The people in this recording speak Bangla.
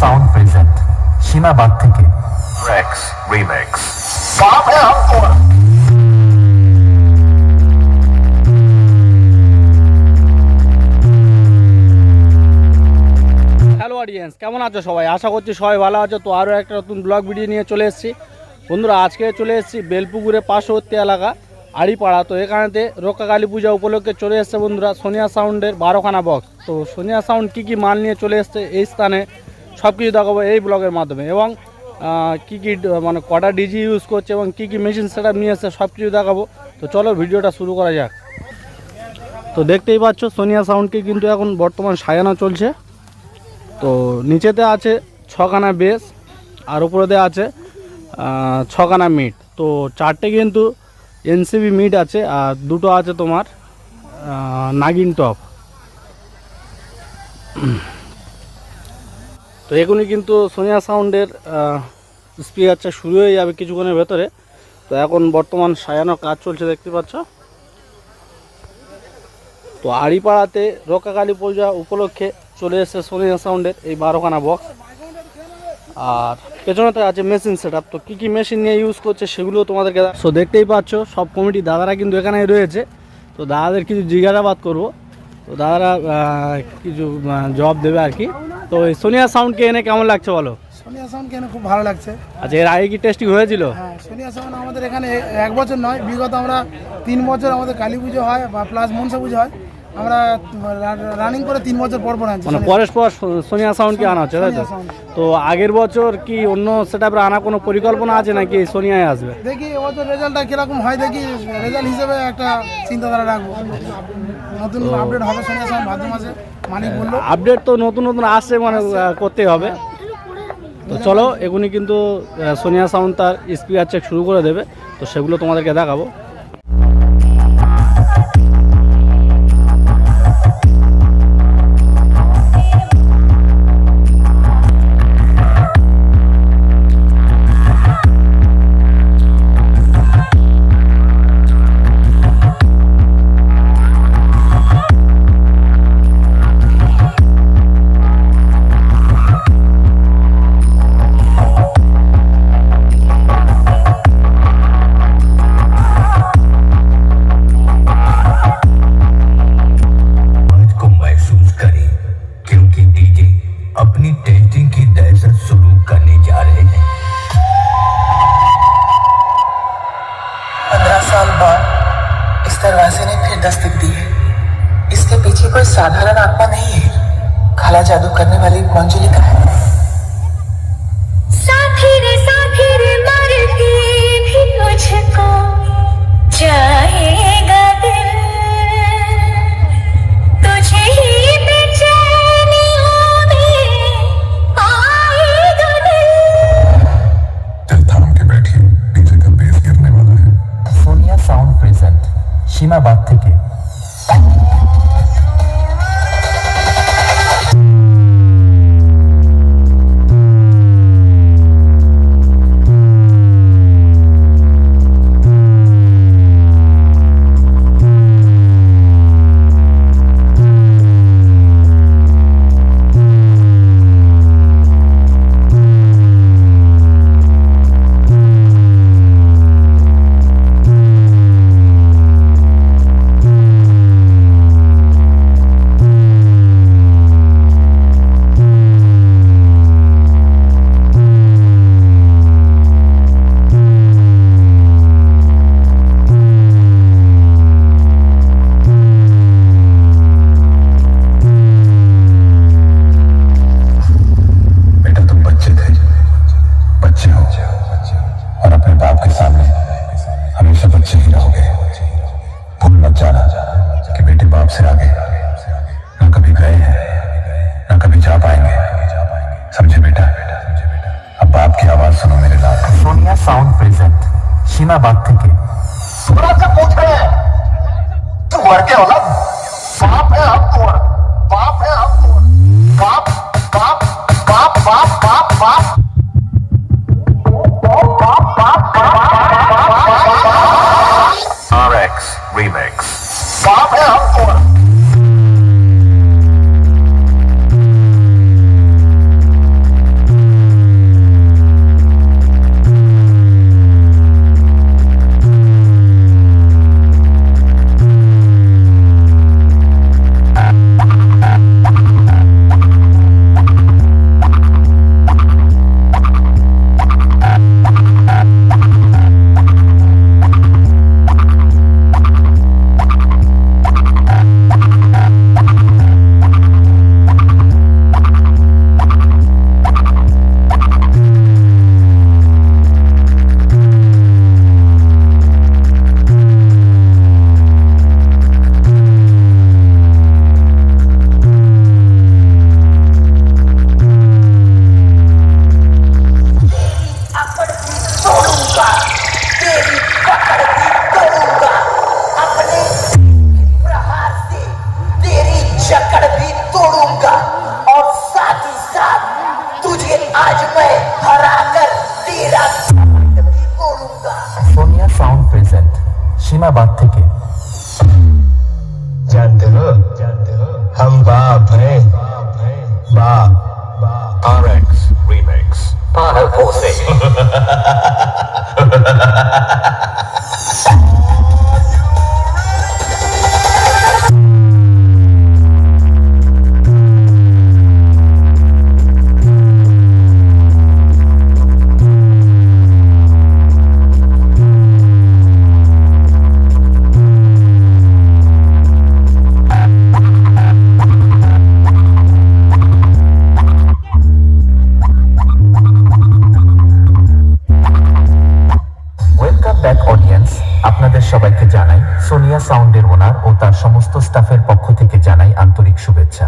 সাউন্ড প্রেজেন্ট সীমাবাদ থেকে. হ্যালো অডিয়েন্স কেমন আছো সবাই? আশা করছি সবাই ভালো আছো। তো আরও একটা নতুন ব্লগ ভিডিও নিয়ে চলে এসেছি। বন্ধুরা আজকে চলে এসেছি বেলপুকুরের পার্শ্ববর্তী এলাকা আড়িপাড়া। তো এখানেতে রক্ষা কালী পূজা উপলক্ষে চলে এসছে বন্ধুরা সোনিয়া সাউন্ডের বারোখানা বক্স তো সোনিয়া সাউন্ড কী কী মাল নিয়ে চলে এসছে এই স্থানে সব কিছু দেখাবো এই ব্লগের মাধ্যমে। এবং কী কী মানে কটা ডিজি ইউজ করছে এবং কী কী মেশিন সেট নিয়ে এসছে সব কিছু দেখাবো। তো চলো ভিডিওটা শুরু করা যাক। তো দেখতেই পাচ্ছ সোনিয়া সাউন্ডকে কিন্তু এখন বর্তমান সাজানো চলছে। তো নিচেতে আছে ছখানা বেস আর উপরেতে আছে ছখানা মিট তো চারটে কিন্তু এনসিবি মিট আছে, আর দুটো আছে তোমার নাগিন টপ তো এখনই কিন্তু সোনিয়া সাউন্ডের স্পিকারটা শুরু হয়ে যাবে কিছুক্ষণের ভেতরে। তো এখন বর্তমান সাজানোর কাজ চলছে, দেখতে পাচ্ছ? তো আড়িপাড়াতে রক্ষাকালী পূজা উপলক্ষে চলে এসেছে সোনিয়া সাউন্ডের এই বারোখানা বক্স আর পেছনেতে আছে মেশিন সেট তো কী কী মেশিন নিয়ে ইউজ করছে সেগুলো তোমাদেরকে সো দেখতেই পাচ্ছ, সব কমিটি দাদারা কিন্তু এখানেই রয়েছে। তো দাদাদের কিছু জিজ্ঞাসাবাদ করব। তো দাদারা কিছু জবাব দেবে আর কি। তো সোনিয়া সাউন্ডকে এনে কেমন লাগছে বলো? সোনিয়া সাউন্ড এনে খুব ভালো লাগছে। আচ্ছা এর আগে কি টেস্টিং হয়েছিল? হ্যাঁ সোনিয়া সাউন্ড আমাদের এখানে এক বছর নয় বিগত আমরা তিন বছর আমাদের কালী পুজো হয় বা প্লাস মনসা পুজো হয়। আমরা রানিং করে তিন বছর পর পর আনছি। মানে পর সোনিয়া সাউন্ডকে আনা হচ্ছে তাই তো? তো আগের বছর কি অন্য সেট আনা কোনো পরিকল্পনা আছে নাকি সোনিয়ায় আসবে? দেখি এবছর রেজাল্টটা কীরকম হয় দেখি। রেজাল্ট হিসেবে একটা চিন্তাধারা রাখব। নতুন আপডেট হবে সোনিয়া সাউন্ড ভাদ্র মাসে মালিক বলল আপডেট তো নতুন নতুন আসছে মানে করতে করতেই হবে। তো চলো এগুনি কিন্তু সোনিয়া সাউন্ড তার স্পিকার চেক শুরু করে দেবে। তো সেগুলো তোমাদেরকে দেখাবো। पीछे कोई साधारण आत्मा नहीं है। खाला जादू करने वाली मंजुलिका है? साथी रे साथी रे मरती भी मुझको। चाहेगा সীমাবাদ থেকে तू मर के औलाद बाप है हम तोड़ बाप है हम तोड़ बाप बाप बाप बाप बाप बाप RX Remix. बाप है हम সীমাবাদ থেকে जानते हो जानते हो हम बाप हैं बाप आर एक्स रीमेक्स ওয়েলকাম তার সমস্ত স্টাফের পক্ষ থেকে জানাই আন্তরিক শুভেচ্ছা।